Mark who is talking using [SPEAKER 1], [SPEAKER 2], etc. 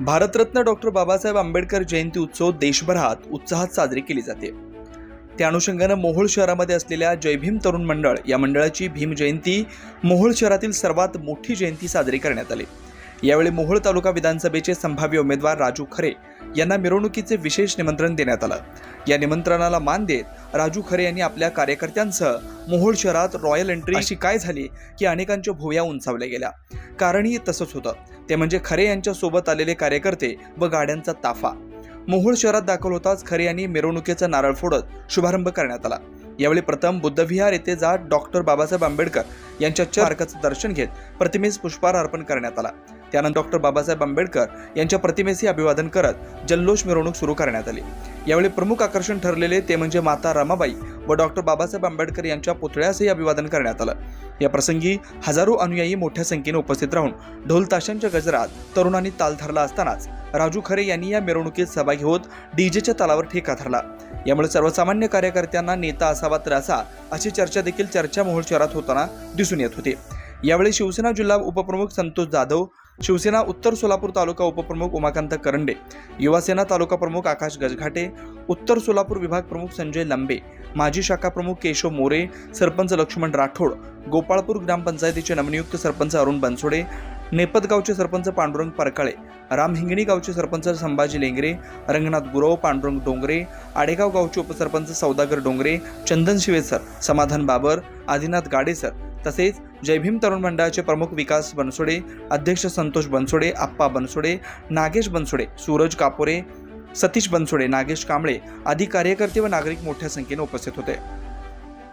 [SPEAKER 1] Bharat Ratna doctor Babasaheb Ambedkar जयंती उत्सव देशभरात उत्साहात साजरी केली जाते. त्या अनुषंगानं मोहोळ शहरामध्ये असलेल्या जय भीम तरुण मंडळ या मंडळाची भीम जयंती मोहोळ शहरातील सर्वात मोठी जयंती साजरी करण्यात आली. यावेळी मोहोळ तालुका विधानसभेचे संभाव्य उमेदवार राजू खरे यांना मिरवणुकीचे विशेष निमंत्रण देण्यात आलं. या निमंत्रणाला मान देत राजू खरे यांनी आपल्या कार्यकर्त्यांसह मोहोळ शहरात रॉयल एंट्री अशी काय झाली की अनेकांच्या भुवया उंचावल्या गेल्या. कारणही तसंच होतं. ते म्हणजे खरे यांच्या सोबत आलेले कार्यकर्ते व गाड्यांचा ताफा. मोहोळ शहरात दाखल होताच खरे यांनी मिरवणुकीचा नारळ फोडत शुभारंभ करण्यात आला. यावेळी प्रथम बुद्धविहार येथे जात डॉक्टर बाबासाहेब आंबेडकर यांच्या चारकाचं दर्शन घेत प्रतिमेस पुष्पहार अर्पण करण्यात आला. त्यानंतर डॉक्टर बाबासाहेब आंबेडकर यांच्या प्रतिमेसही अभिवादन करत जल्लोष मिरवणूक सुरू करण्यात आली. यावेळी प्रमुख आकर्षण ठरलेले ते म्हणजे माता रमाबाई व डॉक्टर बाबासाहेब आंबेडकर यांच्या पुतळ्यासही अभिवादन करण्यात आलं. या प्रसंगी हजारो अनुयायी मोठ्या संख्येने उपस्थित राहून ढोल ताशांच्या गजरात तरुणांनी ताल धरला असतानाच राजू खरे यांनी या मिरवणुकीत सहभागी होत डीजेच्या तालावर ठेका धरला. यामुळे सर्वसामान्य कार्यकर्त्यांना नेता असावा तर असा अशी चर्चा देखील चर्चा मोहोळ शहरात होताना दिसून येत होती. यावेळी शिवसेना जिल्हा उपप्रमुख संतोष जाधव शिवसेना उत्तर सोलापूर तालुका उपप्रमुख उमाकांत करंडे युवासेना तालुका प्रमुख आकाश गजघाटे उत्तर सोलापूर विभाग प्रमुख संजय लंबे माजी शाखा प्रमुख केशव मोरे सरपंच लक्ष्मण राठोड गोपाळपूर ग्रामपंचायतीचे नवनियुक्त सरपंच अरुण बनसोडे नेपदगावचे सरपंच पांडुरंग परकाळे राम हिंगणी गावचे सरपंच संभाजी लेंगरे रंगनाथ गुरव पांडुरंग डोंगरे आडेगाव गावचे उपसरपंच सौदागर डोंगरे चंदन शिवेसर समाधान बाबर आदिनाथ गाडेसर तसेच जय भीम तरुण मंडळाचे प्रमुख विकास बनसोडे अध्यक्ष संतोष बनसोडे आप्पा बनसोडे नागेश बनसोडे सूरज कापोरे सतीश बनसोडे नागेश कांबळे आदी कार्यकर्ते व नागरिक मोठ्या संख्येने उपस्थित होते.